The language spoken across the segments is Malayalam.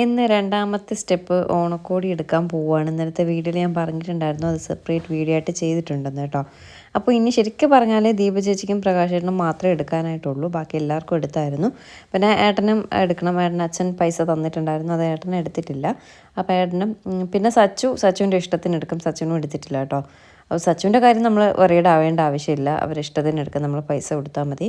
ഇന്ന് രണ്ടാമത്തെ സ്റ്റെപ്പ് ഓണക്കോടി എടുക്കാൻ പോവുകയാണ്. ഇന്നലത്തെ വീഡിയോയിൽ ഞാൻ പറഞ്ഞിട്ടുണ്ടായിരുന്നു. അത് സെപ്പറേറ്റ് വീഡിയോ ആയിട്ട് ചെയ്തിട്ടുണ്ടെന്ന് കേട്ടോ. അപ്പോൾ ഇനി ശരിക്കും പറഞ്ഞാൽ ദീപ ചേച്ചിക്കും പ്രകാശേട്ടനും മാത്രമേ എടുക്കാനായിട്ടുള്ളൂ. ബാക്കി എല്ലാവർക്കും എടുത്തായിരുന്നു. പിന്നെ ഏട്ടനും എടുക്കണം. ഏട്ടൻ അച്ഛൻ പൈസ തന്നിട്ടുണ്ടായിരുന്നു. അത് ഏട്ടനും എടുത്തിട്ടില്ല. അപ്പോൾ ഏട്ടനും പിന്നെ സച്ചു സച്ചുവിന്റെ ഇഷ്ടത്തിന് എടുക്കും. സച്ചുവിനും എടുത്തിട്ടില്ല കേട്ടോ. അപ്പോൾ സച്ചുവിന്റെ കാര്യം നമ്മൾ വറീഡ് ആവേണ്ട ആവശ്യമില്ല. അവരിഷ്ടത്തിന് എടുക്കാൻ നമ്മൾ പൈസ കൊടുത്താൽ മതി.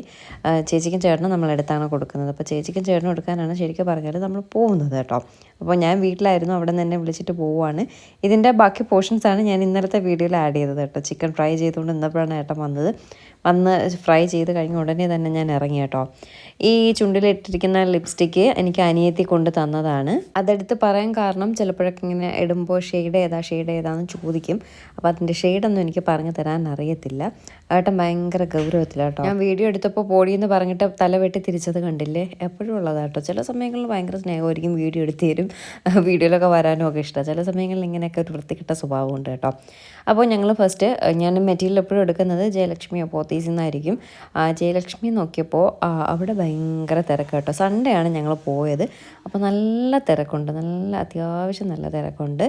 ചേച്ചിക്കും ചേട്ടനും നമ്മൾ എടുത്താണ് കൊടുക്കുന്നത്. അപ്പോൾ ചേച്ചിക്കും ചേട്ടനും എടുക്കാനാണ് ശരിക്കും പറഞ്ഞാൽ നമ്മൾ പോകുന്നത് കേട്ടോ. അപ്പോൾ ഞാൻ വീട്ടിലായിരുന്നു അവിടെ നിന്ന് എന്നെ വിളിച്ചിട്ട് പോവുകയാണ് ഇതിന്റെ ബാക്കി പോർഷൻസാണ് ഞാൻ ഇന്നലത്തെ വീഡിയോയിൽ ആഡ് ചെയ്തത് കേട്ടോ. ചിക്കൻ ഫ്രൈ ചെയ്തുകൊണ്ട് ഇന്നപ്പോഴാണ് ഏട്ടൻ വന്നത്. വന്ന് ഫ്രൈ ചെയ്ത് കഴിഞ്ഞ ഉടനെ തന്നെ ഞാൻ ഇറങ്ങി കേട്ടോ. ഈ ചുണ്ടിലിട്ടിരിക്കുന്ന ലിപ്സ്റ്റിക്ക് എനിക്ക് അനിയത്തി കൊണ്ട് തന്നതാണ്. അതെടുത്ത് പറയാൻ കാരണം ചിലപ്പോഴൊക്കെ ഇങ്ങനെ ഇടുമ്പോൾ ഷെയ്ഡ് ഏതാ ഷെയ്ഡ് ഏതാന്ന് ചോദിക്കും. അപ്പോൾ അതിന്റെ ഷെയ്ഡൊന്നും എനിക്ക് പറഞ്ഞു തരാൻ അറിയത്തില്ല. ഏട്ടൻ ഭയങ്കര ഗൗരവത്തിലാട്ടോ ഞാൻ വീഡിയോ എടുത്തപ്പോൾ പോടിയെന്ന് പറഞ്ഞിട്ട് തല വെട്ടി തിരിച്ചത് കണ്ടില്ലേ? എപ്പോഴും ഉള്ളതാട്ടോ ചില സമയങ്ങളിൽ ഭയങ്കര സ്നേഹമായിരിക്കും വീഡിയോ എടുത്ത് തരും. വീഡിയോയിലൊക്കെ വരാനും ഒക്കെ ഇഷ്ടമാണ് ചില സമയങ്ങളിൽ ഇങ്ങനെയൊക്കെ ഒരു വൃത്തികെട്ട സ്വഭാവമുണ്ട് കേട്ടോ. അപ്പോൾ ഞങ്ങൾ ഫസ്റ്റ് ഞാൻ മെറ്റീരിയൽ എപ്പോഴും എടുക്കുന്നത് ജയലക്ഷ്മിയോ പോത്തീസിൽ നിന്നായിരിക്കും ജയലക്ഷ്മി നോക്കിയപ്പോൾ അവിടെ ഭയങ്കര തിരക്ക് കേട്ടോ സൺഡേ ആണ് ഞങ്ങൾ പോയത്. അപ്പോൾ നല്ല തിരക്കുണ്ട്. നല്ല അത്യാവശ്യം നല്ല തിരക്കുണ്ട്.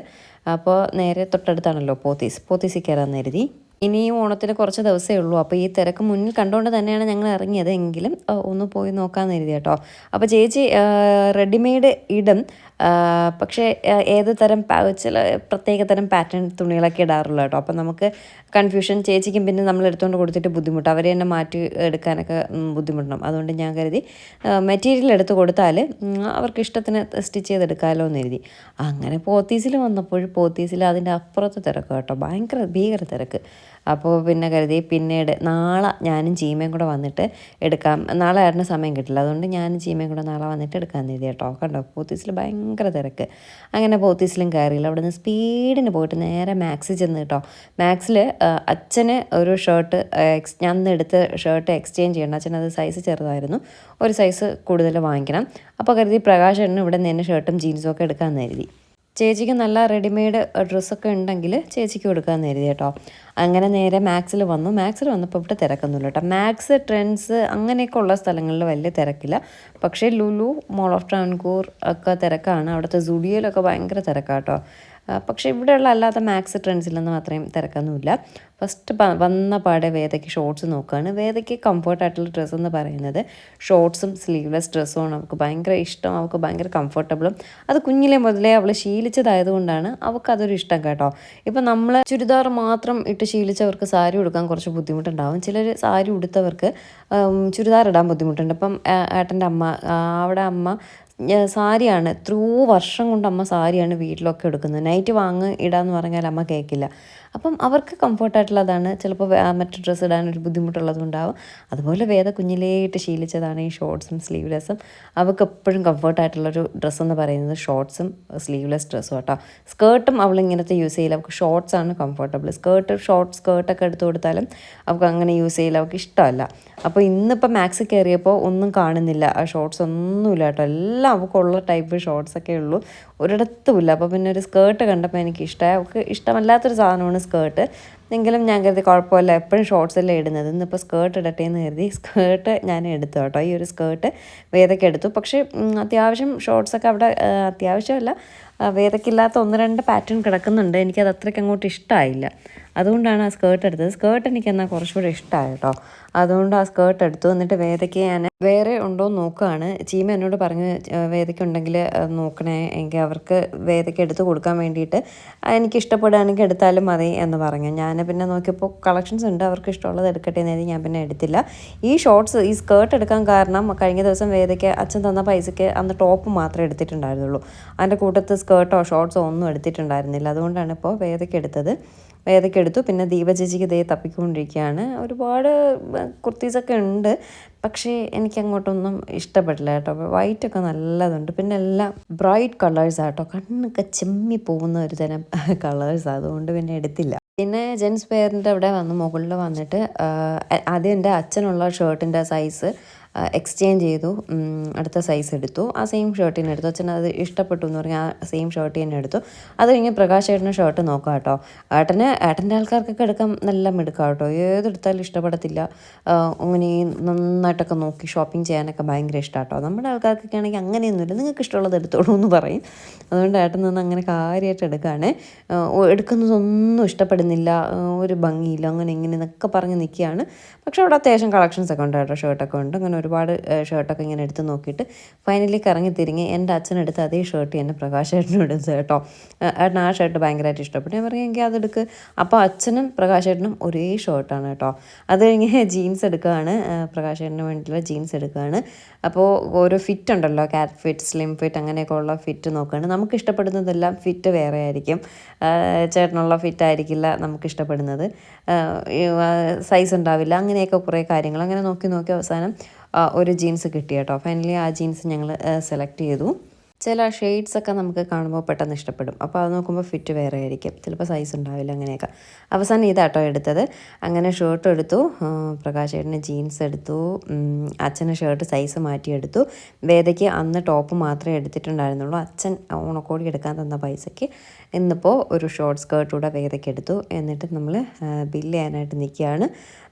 അപ്പോൾ നേരെ തൊട്ടടുത്താണല്ലോ പോത്തീസ്. പോത്തീസിൽ കയറാൻ കരുതി. ഇനിയും ഓണത്തിന് കുറച്ച് ദിവസമേ ഉള്ളൂ. അപ്പോൾ ഈ തിരക്ക് മുന്നിൽ കണ്ടുകൊണ്ട് തന്നെയാണ് ഞങ്ങൾ ഇറങ്ങിയത്. എങ്കിലും ഒന്ന് പോയി നോക്കാമെന്ന് കരുതി കേട്ടോ. അപ്പോൾ ചേച്ചി റെഡിമെയ്ഡ് ഇടും. പക്ഷേ ഏത് തരം ചില പ്രത്യേക തരം പാറ്റേൺ തുണികളൊക്കെ ഇടാറുള്ളൂ കേട്ടോ. അപ്പോൾ നമുക്ക് കൺഫ്യൂഷൻ ചേച്ചിക്കും പിന്നെ നമ്മൾ എടുത്തുകൊണ്ട് കൊടുത്തിട്ട് ബുദ്ധിമുട്ട്. അവരെ തന്നെ മാറ്റി എടുക്കാനൊക്കെ ബുദ്ധിമുട്ടണം. അതുകൊണ്ട് ഞാൻ കരുതി മെറ്റീരിയൽ എടുത്ത് കൊടുത്താൽ അവർക്ക് ഇഷ്ടത്തിന് സ്റ്റിച്ച് ചെയ്തെടുക്കാമല്ലോ എന്ന് എഴുതി അങ്ങനെ പോത്തീസിൽ വന്നപ്പോൾ പോത്തീസിൽ അതിന്റെ അപ്പുറത്ത് തിരക്ക് കേട്ടോ. ഭയങ്കര ഭീകര തിരക്ക്. അപ്പോൾ പിന്നെ കരുതി പിന്നീട് നാളെ ഞാനും ചീമയും കൂടെ വന്നിട്ട് എടുക്കാം. നാളെ ആരുടെ സമയം കിട്ടില്ല. അതുകൊണ്ട് ഞാനും ചീമയും കൂടെ നാളെ വന്നിട്ട് എടുക്കാൻ കരുതി കേട്ടോ. കണ്ടോ? പോത്തീസിൽ ഭയങ്കര തിരക്ക്. അങ്ങനെ പോത്തീസിലും കയറിയില്ല. അവിടെ നിന്ന് സ്പീഡിന് പോയിട്ട് നേരെ മാക്സിൽ ചെന്ന് കേട്ടോ. മാക്സിൽ അച്ഛന് ഒരു ഷർട്ട് എക്സ് ഞാൻ എടുത്ത ഷർട്ട് എക്സ്ചേഞ്ച് ചെയ്യണം. അച്ഛൻ അത് സൈസ് ചെറുതായിരുന്നു. ഒരു സൈസ് കൂടുതൽ വാങ്ങിക്കണം. അപ്പോൾ കരുതി പ്രകാശ് ഇവിടെ നിന്ന് ഷർട്ടും ജീൻസും ഒക്കെ എടുക്കാമെന്ന് കരുതി. ചേച്ചിക്ക് നല്ല റെഡിമെയ്ഡ് ഡ്രസ്സൊക്കെ ഉണ്ടെങ്കിൽ ചേച്ചിക്ക് കൊടുക്കാൻ കരുതി കേട്ടോ. അങ്ങനെ നേരെ മാക്സിൽ വന്നു. മാക്സിൽ വന്നപ്പോൾ ഇവിടെ തിരക്കൊന്നുമില്ല കേട്ടോ. മാക്സ് ട്രെൻഡ്സ് അങ്ങനെയൊക്കെ ഉള്ള സ്ഥലങ്ങളിൽ വലിയ തിരക്കില്ല. പക്ഷേ ലുലു മോൾ ഓഫ് ട്രാൻകൂർ ഒക്കെ തിരക്കാണ്. അവിടുത്തെ സുഡിയോയിലൊക്കെ ഭയങ്കര തിരക്കാട്ടോ പക്ഷേ ഇവിടെയുള്ള അല്ലാത്ത മാക്സ് ട്രെൻഡ്സിലൊന്നും അത്രയും തിരക്കൊന്നുമില്ല. ഫസ്റ്റ് വന്ന പാടെ വേദയ്ക്ക് ഷോർട്സ് നോക്കുകയാണ് വേദയ്ക്ക് കംഫർട്ടായിട്ടുള്ള ഡ്രസ്സ് എന്ന് പറയുന്നത് ഷോർട്സും സ്ലീവ്ലെസ് ഡ്രസ്സുമാണ് അവൾക്ക് ഭയങ്കര ഇഷ്ടം. അവൾക്ക് ഭയങ്കര കംഫർട്ടബിളും അത് കുഞ്ഞിലെ മുതലേ അവൾ ശീലിച്ചതായതുകൊണ്ടാണ് അവൾക്ക് അതൊരു ഇഷ്ടം കേട്ടോ. ഇപ്പം നമ്മൾ ചുരിദാർ മാത്രം ഇട്ട് ശീലിച്ചവർക്ക് സാരി ഉടുക്കാൻ കുറച്ച് ബുദ്ധിമുട്ടുണ്ടാവും. ചിലർ സാരി ഉടുത്തവർക്ക് ചുരിദാർ ഇടാൻ ബുദ്ധിമുട്ടുണ്ട്. ഇപ്പം ഏട്ടന്റെ അമ്മ അവിടെ അമ്മ സാരിയാണ്. ത്രൂ വർഷം കൊണ്ട് അമ്മ സാരിയാണ് വീട്ടിലൊക്കെ എടുക്കുന്നത്. നൈറ്റ് വാങ്ങ് ഇടാന്ന് പറഞ്ഞാൽ അമ്മ കേൾക്കില്ല അപ്പം അവർക്ക് കംഫർട്ടായിട്ടുള്ളതാണ് ചിലപ്പോൾ മറ്റു ഡ്രസ്സ് ഇടാനൊരു ബുദ്ധിമുട്ടുള്ളതുണ്ടാവും അതുപോലെ വേദ കുഞ്ഞിലേയിട്ട് ശീലിച്ചതാണ് ഈ ഷോർട്സും സ്ലീവ്ലെസ്സും അവൾക്ക് എപ്പോഴും കംഫർട്ടായിട്ടുള്ളൊരു ഡ്രസ്സ് എന്ന് പറയുന്നത് ഷോർട്സും സ്ലീവ്ലെസ് ഡ്രസ്സും കേട്ടോ സ്കേർട്ടും അവൾ ഇങ്ങനത്തെ യൂസ് ചെയ്യില്ല. അവൾക്ക് ഷോർട്സ് ആണ് കംഫർട്ടബിൾ സ്കേർട്ട് ഷോർട്ട് സ്കേർട്ടൊക്കെ എടുത്തു കൊടുത്താലും അവൾക്ക് അങ്ങനെ യൂസ് ചെയ്യില്ല അവൾക്ക് ഇഷ്ടമല്ല. അപ്പോൾ ഇന്നിപ്പോൾ മാക്സ് കയറിയപ്പോൾ ഒന്നും കാണുന്നില്ല. ആ ഷോർട്സ് ഒന്നുമില്ല കേട്ടോ. അവൾക്കുള്ള ടൈപ്പ് ഷോർട്സ് ഒക്കെ ഉള്ളൂ. ഒരിടത്തുമില്ല അപ്പോൾ പിന്നെ ഒരു സ്കേർട്ട് കണ്ടപ്പോൾ എനിക്ക് ഇഷ്ടമായി അവൾക്ക് ഇഷ്ടമല്ലാത്തൊരു സാധനമാണ് സ്കേർട്ട് എങ്കിലും ഞാൻ കരുതി കുഴപ്പമില്ല. എപ്പോഴും ഷോർട്സ് അല്ലേ ഇടുന്നത്. ഇന്നിപ്പോൾ സ്കേർട്ട് ഇടട്ടെ എന്ന് കരുതി സ്കേർട്ട് ഞാൻ എടുത്തു കേട്ടോ. ഈ ഒരു സ്കേർട്ട് വേദക്കെടുത്തു പക്ഷേ അത്യാവശ്യം ഷോർട്സൊക്കെ അവിടെ അത്യാവശ്യമല്ല. ആ, വേദയ്ക്കില്ലാത്ത ഒന്ന് രണ്ട് പാറ്റേൺ കിടക്കുന്നുണ്ട്. എനിക്കത് അത്രയ്ക്ക് അങ്ങോട്ട് ഇഷ്ടമായില്ല അതുകൊണ്ടാണ് ആ സ്കേർട്ട് എടുത്തത്. സ്കേർട്ട് എനിക്ക് എന്നാൽ കുറച്ചുകൂടെ ഇഷ്ടമായി കേട്ടോ അതുകൊണ്ട് ആ സ്കേർട്ട് എടുത്തു. എന്നിട്ട് വേദയ്ക്ക് ഞാൻ വേറെ ഉണ്ടോ എന്ന് നോക്കുകയാണ്. ചീമ എന്നോട് പറഞ്ഞു വേദയ്ക്കുണ്ടെങ്കിൽ നോക്കണേ. എങ്കിൽ അവർക്ക് വേദയ്ക്ക് എടുത്ത് കൊടുക്കാൻ വേണ്ടിയിട്ട് എനിക്ക് ഇഷ്ടപ്പെടുകയാണെങ്കിൽ എടുത്താലും മതി എന്ന് പറഞ്ഞു. ഞാൻ പിന്നെ നോക്കിയപ്പോൾ കളക്ഷൻസ് ഉണ്ട്. അവർക്ക് ഇഷ്ടമുള്ളത് എടുക്കട്ടെ എന്ന് ഞാൻ പിന്നെ എടുത്തില്ല. ഈ ഷോർട്സ് ഈ സ്കേർട്ട് എടുക്കാൻ കാരണം കഴിഞ്ഞ ദിവസം വേദയ്ക്ക് അച്ഛൻ തന്ന പൈസയ്ക്ക് അന്ന് ടോപ്പ് മാത്രമേ എടുത്തിട്ടുണ്ടായിരുന്നുള്ളൂ. അതിന്റെ കൂട്ടത്ത് സ്കേർട്ടോ ഷോർട്സോ ഒന്നും എടുത്തിട്ടുണ്ടായിരുന്നില്ല. അതുകൊണ്ടാണ് ഇപ്പോൾ വേദയ്ക്ക് എടുത്തത്. വേദയ്ക്ക് എടുത്തു. പിന്നെ ദീപചേച്ചിക്ക് ഇതേ തപ്പിക്കൊണ്ടിരിക്കുകയാണ്. ഒരുപാട് കുർത്തീസൊക്കെ ഉണ്ട്. പക്ഷേ എനിക്ക് അങ്ങോട്ടൊന്നും ഇഷ്ടപ്പെട്ടില്ല കേട്ടോ. വൈറ്റ് ഒക്കെ നല്ലതുണ്ട്. പിന്നെ എല്ലാം ബ്രൈറ്റ് കളേഴ്സ് ആട്ടോ. കണ്ണൊക്കെ ചെമ്മി പോകുന്ന ഒരു തരം കളേഴ്സ്. അതുകൊണ്ട് പിന്നെ എടുത്തില്ല. പിന്നെ ജെൻസ് വെയറിന്റെ അവിടെ വന്ന് മുകളിൽ വന്നിട്ട് ആദ്യം എന്റെ അച്ഛനുള്ള ഷർട്ടിന്റെ സൈസ് എക്സ്ചേഞ്ച് ചെയ്തു. അടുത്ത സൈസ് എടുത്തു. ആ സെയിം ഷർട്ട് തന്നെ എടുത്തു. അച്ഛൻ അത് ഇഷ്ടപ്പെട്ടു എന്ന് പറഞ്ഞാൽ ആ സെയിം ഷർട്ട് തന്നെ എടുത്തു. അത് കഴിഞ്ഞ് പ്രകാശ് ഏട്ടന്റെ ഷർട്ട് നോക്കാം കേട്ടോ. ഏട്ടന് ഏട്ടന്റെ ആൾക്കാർക്കൊക്കെ എടുക്കാൻ നല്ല മിടുക്കാം കേട്ടോ. ഏതെടുത്താലും ഇഷ്ടപ്പെടത്തില്ല. അങ്ങനെ നന്നായിട്ടൊക്കെ നോക്കി ഷോപ്പിംഗ് ചെയ്യാനൊക്കെ ഭയങ്കര ഇഷ്ടമാണ് കേട്ടോ. നമ്മുടെ ആൾക്കാർക്കൊക്കെ ആണെങ്കിൽ അങ്ങനെയൊന്നുമില്ല. നിങ്ങൾക്ക് ഇഷ്ടമുള്ളത് എടുത്തോളൂ എന്ന് പറയും. അതുകൊണ്ട് ഏട്ടൻ നിന്ന് അങ്ങനെ കാര്യമായിട്ട് എടുക്കുകയാണ്. എടുക്കുന്നതൊന്നും ഇഷ്ടപ്പെടുന്നില്ല. ഒരു ഭംഗിയില്ല. അങ്ങനെ ഇങ്ങനെ എന്നൊക്കെ പറഞ്ഞ് നിൽക്കുകയാണ്. പക്ഷെ അവിടെ അത്യാവശ്യം കളക്ഷൻസ് ഒക്കെ ഉണ്ട് കേട്ടോ. ഷർട്ടൊക്കെ ഉണ്ട്. അങ്ങനെ ഒരുപാട് ഷർട്ടൊക്കെ ഇങ്ങനെ എടുത്ത് നോക്കിയിട്ട് ഫൈനലി കറങ്ങി തിരിഞ്ഞ് എന്റെ അച്ഛനെടുത്ത് അതേ ഷർട്ട് എന്റെ പ്രകാശ് എടുത്ത് കേട്ടോ. ഏട്ടൻ ആ ഷർട്ട് ഭയങ്കരമായിട്ട് ഇഷ്ടപ്പെട്ടു. ഞാൻ പറഞ്ഞു എങ്കിൽ അതെടുക്ക്. അപ്പോൾ അച്ഛനും പ്രകാശേട്ടനും ഒരേ ഷർട്ടാണ് കേട്ടോ. അത് കഴിഞ്ഞ് ജീൻസ് എടുക്കുകയാണ്. പ്രകാശേട്ടന് വേണ്ടിയിട്ടുള്ള ജീൻസ് എടുക്കുകയാണ്. അപ്പോൾ ഓരോ ഫിറ്റ് ഉണ്ടല്ലോ കാറ്റ് ഫിറ്റ് സ്ലിം ഫിറ്റ് അങ്ങനെയൊക്കെ ഉള്ള ഫിറ്റ് നോക്കുകയാണ്. നമുക്ക് ഇഷ്ടപ്പെടുന്നതെല്ലാം ഫിറ്റ് വേറെ ആയിരിക്കും. ചേട്ടനുള്ള ഫിറ്റ് ആയിരിക്കില്ല നമുക്ക് ഇഷ്ടപ്പെടുന്നത്. സൈസ് ഉണ്ടാവില്ല അങ്ങനെയൊക്കെ കുറേ കാര്യങ്ങൾ. അങ്ങനെ നോക്കി നോക്കി അവസാനം ഒരു ജീൻസ് കിട്ടി കേട്ടോ. ഫൈനലി ആ ജീൻസ് ഞങ്ങൾ സെലക്ട് ചെയ്തു. ചില ഷെയ്ഡ്സ് ഒക്കെ നമുക്ക് കാണുമ്പോൾ പെട്ടെന്ന് ഇഷ്ടപ്പെടും. അപ്പോൾ അത് നോക്കുമ്പോൾ ഫിറ്റ് വേറെ ആയിരിക്കും. ചിലപ്പോൾ സൈസ് ഉണ്ടാവില്ല അങ്ങനെയൊക്കെ. അവസാനം ഇതാട്ടോ എടുത്തത്. അങ്ങനെ ഷർട്ട് എടുത്തു. ആ, പ്രകാശ് ചേട്ടന് ജീൻസ് എടുത്തു അച്ഛന് ഷർട്ട് സൈസ് മാറ്റിയെടുത്തു. വേദയ്ക്ക് അന്ന് ടോപ്പ് മാത്രമേ എടുത്തിട്ടുണ്ടായിരുന്നുള്ളൂ. അച്ഛൻ ഓണക്കോടി എടുക്കാൻ തന്ന പൈസയ്ക്ക് ഇന്നിപ്പോൾ ഒരു ഷോർട്ട് സ്കേർട്ട് കൂടെ വേദയ്ക്ക് എടുത്തു. എന്നിട്ട് നമ്മൾ ബില്ല് ചെയ്യാനായിട്ട് നിൽക്കുകയാണ്.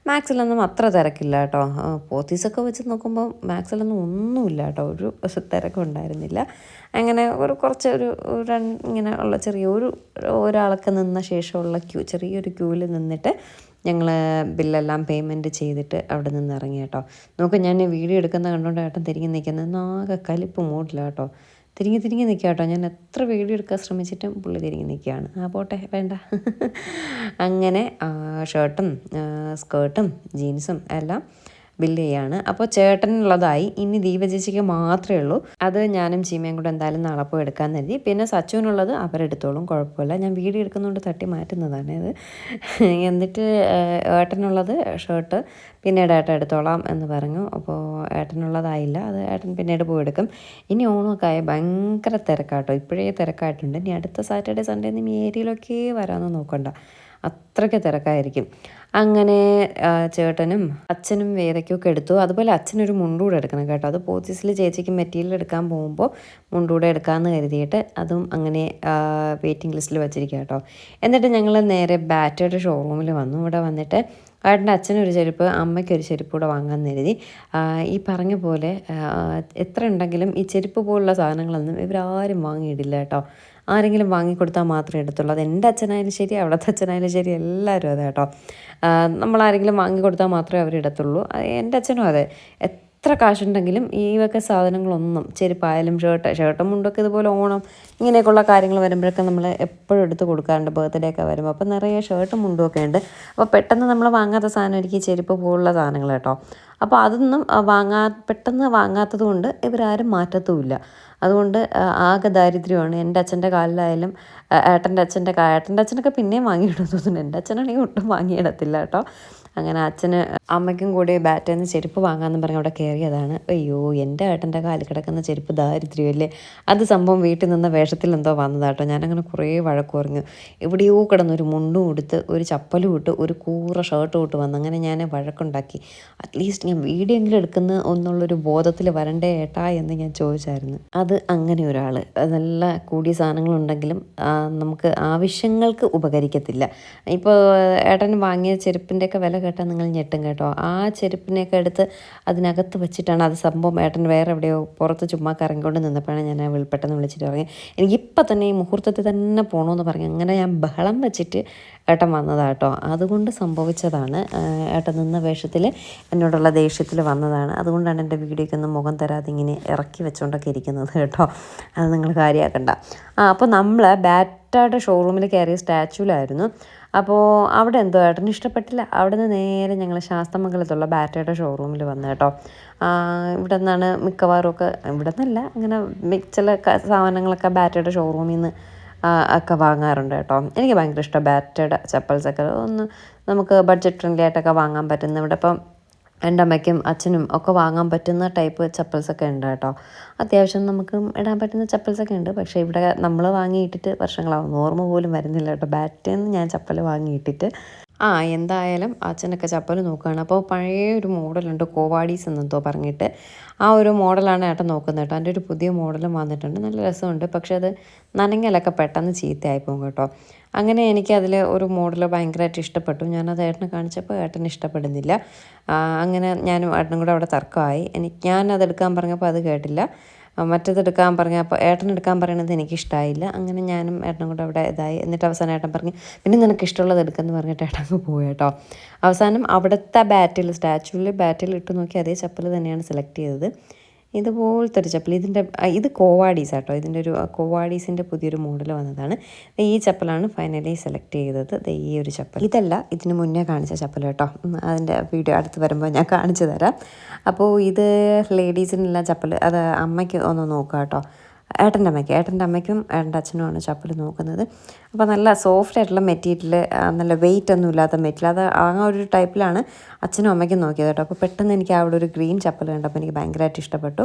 മാക്സിലൊന്നും അത്ര തിരക്കില്ല കേട്ടോ. പോത്തീസൊക്കെ വെച്ച് നോക്കുമ്പോൾ മാക്സിലൊന്നും ഒന്നുമില്ല കേട്ടോ. ഒരു തിരക്കും ഉണ്ടായിരുന്നില്ല. അങ്ങനെ ഒരു കുറച്ച് ഒരു ഇങ്ങനെ ഉള്ള ചെറിയ ഒരു ഒരാളൊക്കെ നിന്ന ശേഷമുള്ള ക്യൂ ചെറിയൊരു ക്യൂവിൽ നിന്നിട്ട് ഞങ്ങൾ ബില്ലെല്ലാം പേയ്മെന്റ് ചെയ്തിട്ട് അവിടെ നിന്ന് ഇറങ്ങി കേട്ടോ. നോക്ക് ഞാൻ വീഡിയോ എടുക്കുന്ന കണ്ടുകൊണ്ട് ഏട്ടൻ തിരിഞ്ഞ് നിൽക്കുന്നത് ആകെ കലിപ്പ് മൂടില്ല കേട്ടോ. തിരിഞ്ഞ് തിരിഞ്ഞ് നിൽക്കുക കേട്ടോ. ഞാൻ എത്ര വീഡിയോ എടുക്കാൻ ശ്രമിച്ചിട്ടും പുള്ളി തിരിഞ്ഞ് നിൽക്കുകയാണ്. ആ പോട്ടെ വേണ്ട. അങ്ങനെ ഷർട്ടും സ്കേർട്ടും ജീൻസും എല്ലാം ബില്ല് ചെയ്യാണ്. അപ്പോൾ ചേട്ടനുള്ളതായി ഇനി ദീപചേച്ചിക്ക് മാത്രമേ ഉള്ളൂ. അത് ഞാനും ചീമയും കൂടെ എന്തായാലും നാളെ പോയി എടുക്കാൻ കരുതി. പിന്നെ സച്ചുവിനുള്ളത് അവരെടുത്തോളും കുഴപ്പമില്ല. ഞാൻ വീഡിയോ എടുക്കുന്നതുകൊണ്ട് തട്ടി മാറ്റുന്നതാണ് ഇത്. എന്നിട്ട് ഏട്ടനുള്ളത് ഷർട്ട് പിന്നീട് ഏട്ടൻ എടുത്തോളാം എന്ന് പറഞ്ഞു. അപ്പോൾ ഏട്ടനുള്ളതായില്ല. അത് ഏട്ടൻ പിന്നീട് പോയി എടുക്കും. ഇനി ഓണമൊക്കെ ആയ ഭയങ്കര തിരക്കാട്ടോ. ഇപ്പോഴേ തിരക്കായിട്ടുണ്ട്. ഇനി അടുത്ത സാറ്റർഡേ സൺഡേ ഒന്നും ഏരിയയിലൊക്കെ വരാമെന്ന് നോക്കണ്ട. അത്രയ്ക്ക് തിരക്കായിരിക്കും. അങ്ങനെ ചേട്ടനും അച്ഛനും വേദയ്ക്കൊക്കെ എടുത്തു. അതുപോലെ അച്ഛനൊരു മുണ്ടൂടെ എടുക്കണം കേട്ടോ. അത് പോത്തീസിൽ ചേച്ചിക്ക് മെറ്റീരിയൽ എടുക്കാൻ പോകുമ്പോൾ മുണ്ടൂടെ എടുക്കാമെന്ന് കരുതിയിട്ട് അതും അങ്ങനെ വെയിറ്റിംഗ് ലിസ്റ്റിൽ വെച്ചിരിക്കുക കേട്ടോ. എന്നിട്ട് ഞങ്ങൾ നേരെ ബാറ്റയുടെ ഷോറൂമിൽ വന്നു. ഇവിടെ വന്നിട്ട് ഏട്ടന്റെ അച്ഛനൊരു ചെരുപ്പ് അമ്മയ്ക്കൊരു ചെരുപ്പ് കൂടെ വാങ്ങാൻ കരുതി. ഈ പറഞ്ഞ പോലെ എത്ര ഉണ്ടെങ്കിലും ഈ ചെരുപ്പ് പോലുള്ള സാധനങ്ങളൊന്നും ഇവരാരും വാങ്ങിയിടില്ല കേട്ടോ. ആരെങ്കിലും വാങ്ങിക്കൊടുത്താൽ മാത്രമേ എടുത്തുള്ളൂ. അത് എന്റെ അച്ഛനായാലും ശരി അവിടുത്തെ അച്ഛനായാലും ശരി എല്ലാവരും അതെ കേട്ടോ. നമ്മളാരെങ്കിലും വാങ്ങിക്കൊടുത്താൽ മാത്രമേ അവരിടത്തുള്ളൂ എന്റെ അച്ഛനും അതെ. എത്ര കാശുണ്ടെങ്കിലും ഈ വക സാധനങ്ങളൊന്നും ചെരുപ്പായാലും ഷർട്ട് ഷർട്ടും മുണ്ടൊക്കെ ഇതുപോലെ ഓണം ഇങ്ങനെയൊക്കെയുള്ള കാര്യങ്ങൾ വരുമ്പോഴൊക്കെ നമ്മൾ എപ്പോഴും എടുത്ത് കൊടുക്കാറുണ്ട്. ബർത്ത്ഡേ ഒക്കെ വരുമ്പോൾ അപ്പോൾ നിറയെ ഷർട്ടും മുണ്ടും ഒക്കെ ഉണ്ട്. അപ്പോൾ പെട്ടെന്ന് നമ്മൾ വാങ്ങാത്ത സാധനം ഈ ചെരുപ്പ് പോലുള്ള സാധനങ്ങൾ കേട്ടോ. അപ്പോൾ അതൊന്നും വാങ്ങാ പെട്ടെന്ന് വാങ്ങാത്തത് കൊണ്ട് ഇവരാരും മാറ്റത്തുമില്ല. അതുകൊണ്ട് ആകെ ദാരിദ്ര്യമാണ്. എന്റെ അച്ഛന്റെ കാലിലായാലും ഏട്ടന്റെ അച്ഛന്റെ ഏട്ടന്റെ അച്ഛനൊക്കെ പിന്നെയും വാങ്ങിയിടുന്നു എന്റെ അച്ഛനാണെങ്കിൽ ഒട്ടും വാങ്ങിയിടത്തില്ല കേട്ടോ. അങ്ങനെ അച്ഛന് അമ്മയ്ക്കും കൂടി ബാറ്റേന്ന് ചെരുപ്പ് വാങ്ങാമെന്ന് പറഞ്ഞ് അവിടെ കയറിയതാണ് അയ്യോ എന്റെ ഏട്ടന്റെ കാലിൽ കിടക്കുന്ന ചെരുപ്പ് ദാരിദ്ര്യമല്ലേ? അത് സംഭവം വീട്ടിൽ നിന്ന വേഷത്തിൽ എന്തോ വന്നതാട്ടോ. ഞാനങ്ങനെ കുറേ വഴക്ക് പറഞ്ഞു. എവിടെയോ കിടന്നൊരു മുണ്ടും ഉടുത്ത് ഒരു ചപ്പലും ഇട്ട് ഒരു കൂറ ഷർട്ടും ഇട്ട് വന്നു അങ്ങനെ ഞാൻ വഴക്കുണ്ടാക്കി. അറ്റ്ലീസ്റ്റ് ഞാൻ വീഡിയോ എങ്കിലും എടുക്കുന്ന എന്നുള്ളൊരു ബോധത്തിൽ വരണ്ടേ ഏട്ടാ എന്ന് ഞാൻ ചോദിച്ചായിരുന്നു. അത് അങ്ങനെ ഒരാൾ നല്ല കൂടിയ സാധനങ്ങളുണ്ടെങ്കിലും നമുക്ക് ആവശ്യങ്ങൾക്ക് ഉപകരിക്കത്തില്ല. ഇപ്പോൾ ഏട്ടൻ വാങ്ങിയ ചെരുപ്പിന്റെയൊക്കെ വില കേട്ടാൽ നിങ്ങൾ ഞെട്ടും കേട്ടോ. ആ ചെരുപ്പിനെയൊക്കെ എടുത്ത് അതിനകത്ത് വെച്ചിട്ടാണ് അത് സംഭവം. ഏട്ടൻ വേറെ എവിടെയോ പുറത്ത് ചുമ്മാ കറങ്ങിക്കൊണ്ട് നിന്നപ്പോഴാണ് ഞാൻ വെളിപ്പെട്ടെന്ന് വിളി- പെട്ടെന്ന് വിളിച്ചിട്ട് പറഞ്ഞു എനിക്കിപ്പോൾ തന്നെ ഈ മുഹൂർത്തത്തിൽ തന്നെ പോകണമെന്ന് പറഞ്ഞു അങ്ങനെ ഞാൻ ബഹളം വെച്ചിട്ട് ഏട്ടൻ വന്നതാട്ടോ അതുകൊണ്ട് സംഭവിച്ചതാണ്. ഏട്ടൻ നിന്ന വേഷത്തിൽ എന്നോടുള്ള ദേഷ്യത്തിൽ വന്നതാണ്. അതുകൊണ്ടാണ് എന്റെ വീഡിയോയ്ക്ക് ഒന്ന് മുഖം തരാതെ ഇങ്ങനെ ഇറക്കി വെച്ചുകൊണ്ടൊക്കെ ഇരിക്കുന്നത് കേട്ടോ. അത് നിങ്ങൾ കാര്യമാക്കണ്ട ആ അപ്പോൾ നമ്മൾ ബാറ്റയുടെ ഷോറൂമിൽ കയറിയ സ്റ്റാച്യൂലായിരുന്നു. അപ്പോൾ അവിടെ എന്തോ ഏട്ടന് ഇഷ്ടപ്പെട്ടില്ല. അവിടെ നിന്ന് നേരെ ഞങ്ങൾ ശാസ്തമംഗലത്തുള്ള ബാറ്റയുടെ ഷോറൂമിൽ വന്നു കേട്ടോ. ഇവിടെ നിന്നാണ് മിക്കവാറും ഒക്കെ ഇവിടെ നിന്നല്ല ഇങ്ങനെ ചില സാധനങ്ങളൊക്കെ ബാറ്റയുടെ ഷോറൂമിൽ നിന്ന് ഒക്കെ വാങ്ങാറുണ്ട് കേട്ടോ. എനിക്ക് ഭയങ്കര ഇഷ്ടമാണ് ബാറ്റയുടെ ചപ്പൽസൊക്കെ ഒന്ന് നമുക്ക് ബഡ്ജറ്റ് ഫ്രണ്ട്ലി ആയിട്ടൊക്കെ വാങ്ങാൻ പറ്റുന്ന ഇവിടെ. ഇപ്പം എന്റെ അമ്മയ്ക്കും അച്ഛനും ഒക്കെ വാങ്ങാൻ പറ്റുന്ന ടൈപ്പ് ചപ്പൽസൊക്കെ ഉണ്ട് കേട്ടോ. അത്യാവശ്യം നമുക്ക് ഇടാൻ പറ്റുന്ന ചപ്പൽസൊക്കെ ഉണ്ട്. പക്ഷേ ഇവിടെ നമ്മൾ വാങ്ങിയിട്ടിട്ട് വർഷങ്ങളാവും. ഓർമ്മ പോലും വരുന്നില്ല കേട്ടോ. ബാറ്റേന്ന് ഞാൻ ചപ്പൽ വാങ്ങിയിട്ടിട്ട്. ആ എന്തായാലും അച്ഛനൊക്കെ ചപ്പൽ നോക്കുകയാണ്. അപ്പോൾ പഴയ ഒരു മോഡലുണ്ട് കോവാടീസ് എന്നെന്തോ പറഞ്ഞിട്ട്. ആ ഒരു മോഡലാണ് ഏട്ടൻ നോക്കുന്നത് കേട്ടോ. അതിന്റെ ഒരു പുതിയ മോഡലും വന്നിട്ടുണ്ട്. നല്ല രസമുണ്ട്. പക്ഷേ അത് നനങ്ങലൊക്കെ പെട്ടെന്ന് ചീത്തയായി പോകും കേട്ടോ. അങ്ങനെ എനിക്ക് അതിൽ ഒരു മോഡൽ ഭയങ്കരമായിട്ട് ഇഷ്ടപ്പെട്ടു. ഞാനത് ഏട്ടനെ കാണിച്ചപ്പോൾ ഏട്ടന് ഇഷ്ടപ്പെടുന്നില്ല. അങ്ങനെ ഞാനും ഏട്ടനും കൂടെ അവിടെ തർക്കമായി. എനിക്ക് ഞാൻ എടുക്കാൻ പറഞ്ഞപ്പോൾ അത് കേട്ടില്ല. എടുക്കാൻ പറഞ്ഞപ്പോൾ ഏട്ടൻ എടുക്കാൻ പറയണത് എനിക്കിഷ്ടമായില്ല അങ്ങനെ ഞാനും ഏട്ടനും കൂടെ അവിടെ ഇതായി. എന്നിട്ട് അവസാനം ഏട്ടൻ പറഞ്ഞു പിന്നെ നിനക്ക് ഇഷ്ടമുള്ളത് എടുക്കുമെന്ന് പറഞ്ഞിട്ട് ഏട്ടൻ അങ്ങ് പോയി കേട്ടോ. അവസാനം അവിടുത്തെ ബാറ്റിൽ സ്റ്റാച്ചുവിൽ ബാറ്റിൽ ഇട്ട് നോക്കി അതേ ചപ്പൽ തന്നെയാണ് സെലക്ട് ചെയ്തത്. ഇതുപോലത്തെ ഒരു ചപ്പൽ. ഇതിന്റെ ഇത് കോവാഡീസ് ആട്ടോ. ഇതിന്റെ ഒരു കോവാഡീസിന്റെ പുതിയൊരു മോഡൽ വന്നതാണ്. ഈ ചപ്പലാണ് ഫൈനലി സെലക്ട് ചെയ്തത്. ഈ ഒരു ചപ്പൽ. ഇതല്ല ഇതിന് മുന്നേ കാണിച്ച ചപ്പൽ കേട്ടോ. അതിന്റെ വീഡിയോ അടുത്ത് വരുമ്പോൾ ഞാൻ കാണിച്ചു തരാം. അപ്പോൾ ഇത് ലേഡീസിനുള്ള ചപ്പൽ അത് അമ്മയ്ക്ക് ഒന്ന് നോക്കാം കേട്ടോ ഏട്ടന്റെ അമ്മയ്ക്ക് ഏട്ടന്റെ അമ്മയ്ക്കും ഏട്ടന്റെ അച്ഛനുമാണ് ചപ്പൽ നോക്കുന്നത്. അപ്പോൾ നല്ല സോഫ്റ്റ് ആയിട്ടുള്ള മെറ്റീരിയൽ നല്ല വെയിറ്റ് ഒന്നും ഇല്ലാത്ത മെറ്റീരിയൽ അത് ആ ഒരു ടൈപ്പിലാണ് അച്ഛനും അമ്മയ്ക്കും നോക്കിയത് കേട്ടോ. അപ്പോൾ പെട്ടെന്ന് എനിക്ക് അവിടെ ഒരു ഗ്രീൻ ചപ്പൽ കണ്ടപ്പോൾ എനിക്ക് ഭയങ്കരമായിട്ട് ഇഷ്ടപ്പെട്ടു.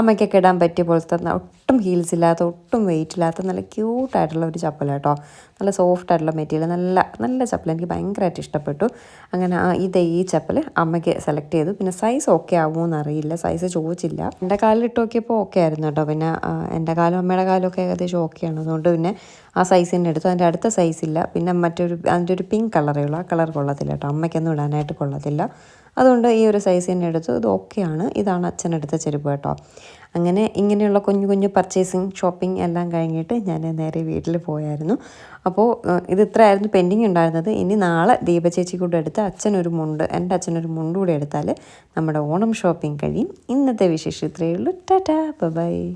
അമ്മയ്ക്കൊക്കെ ഇടാൻ പറ്റിയ പോലത്തെ ഒട്ടും ഹീൽസ് ഇല്ലാത്ത ഒട്ടും വെയിറ്റ് ഇല്ലാത്ത നല്ല ക്യൂട്ടായിട്ടുള്ള ഒരു ചപ്പൽ കേട്ടോ. നല്ല സോഫ്റ്റ് ആയിട്ടുള്ള മെറ്റീരിയൽ നല്ല നല്ല ചപ്പൽ എനിക്ക് ഭയങ്കരമായിട്ട് ഇഷ്ടപ്പെട്ടു. അങ്ങനെ ഇത് ഈ ചപ്പൽ അമ്മയ്ക്ക് സെലക്ട് ചെയ്തു. പിന്നെ സൈസ് ഓക്കെ ആവുമോ എന്നറിയില്ല സൈസ് ചോദിച്ചില്ല. എന്റെ കാലിൽ ഇട്ട് നോക്കിയപ്പോൾ ഓക്കെ ആയിരുന്നു കേട്ടോ. പിന്നെ എന്റെ കാലം അമ്മയുടെ കാലമൊക്കെ ഏകദേശം ഓക്കെയാണ്. അതുകൊണ്ട് പിന്നെ ആ സൈസ് തന്നെ എടുത്തു. അതിന്റെ അടുത്ത സൈസ് ഇല്ല. പിന്നെ മറ്റൊരു അതിന്റെ ഒരു പിങ്ക് കളറേ ഉള്ളൂ. ആ കളർ കൊള്ളത്തില്ല കേട്ടോ. അമ്മയ്ക്കൊന്നും ഇടാനായിട്ട് കൊള്ളത്തില്ല. അതുകൊണ്ട് ഈ ഒരു സൈസ് തന്നെ എടുത്തു. ഇത് ഓക്കെയാണ് ഇതാണ് അച്ഛൻ എടുത്ത ചെരുപ്പ് കേട്ടോ. അങ്ങനെ ഇങ്ങനെയുള്ള കുഞ്ഞു കുഞ്ഞു പർച്ചേസിങ് ഷോപ്പിംഗ് എല്ലാം കഴിഞ്ഞിട്ട് ഞാൻ നേരെ വീട്ടിൽ പോയായിരുന്നു. അപ്പോൾ ഇത് ഇത്രയായിരുന്നു പെൻഡിങ് ഉണ്ടായിരുന്നത്. ഇനി നാളെ ദീപചേച്ചി കൂടെ എടുത്ത് അച്ഛനൊരു മുണ്ട് എന്റെ അച്ഛനൊരു മുണ്ട് കൂടെ എടുത്താൽ നമ്മുടെ ഓണം ഷോപ്പിംഗ് കഴിയും. ഇന്നത്തെ വിശേഷം ഇത്രയേ ഉള്ളൂ. ടാറ്റാ. ബൈ.